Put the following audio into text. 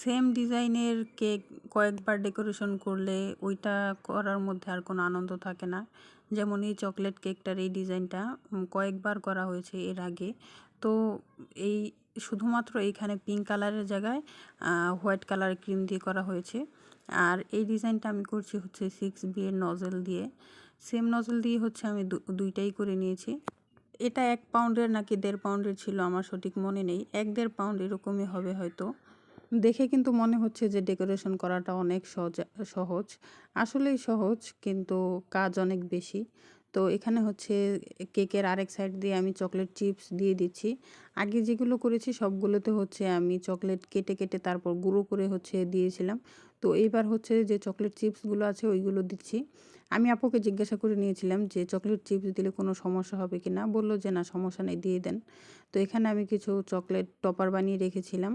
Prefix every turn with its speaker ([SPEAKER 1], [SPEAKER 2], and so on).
[SPEAKER 1] Same ডিজাইনের cake কয়েকবার decoration করলে ওইটা করার মধ্যে আর কোনো আনন্দ থাকে না। যেমন এই চকলেট কেকটার এই ডিজাইনটা কয়েকবার করা হয়েছে এর আগে। তো এই শুধুমাত্র এইখানে পিঙ্ক কালারের জায়গায় হোয়াইট কালার ক্রিম দিয়ে করা হয়েছে। আর এই ডিজাইনটা আমি করছি হচ্ছে সিক্স বি এর নজেল দিয়ে। সেম নজেল দিয়ে হচ্ছে আমি দুইটাই করে নিয়েছি। এটা এক পাউন্ডের নাকি দেড় পাউন্ডের ছিল আমার সঠিক মনে নেই। এক দেড় পাউন্ড এরকমই হবে হয়তো। দেখে কিন্তু মনে হচ্ছে যে ডেকোরেশন করাটা অনেক সহজ সহজ। আসলেই সহজ, কিন্তু কাজ অনেক বেশি। তো এখানে হচ্ছে কেকের আরেক সাইড দিয়ে আমি চকলেট চিপস দিয়ে দিচ্ছি। আগে যেগুলো করেছি সবগুলোতে হচ্ছে আমি চকলেট কেটে কেটে তারপর গুঁড়ো করে হচ্ছে দিয়েছিলাম। তো এইবার হচ্ছে যে চকলেট চিপসগুলো আছে ওইগুলো দিচ্ছি। আমি আপুকে জিজ্ঞাসা করে নিয়েছিলাম যে চকলেট চিপস দিলে কোনো সমস্যা হবে কি না বলল যে না, সমস্যা নেই, দিয়ে দেন। তো এখানে আমি কিছু চকলেট টপার বানিয়ে রেখেছিলাম।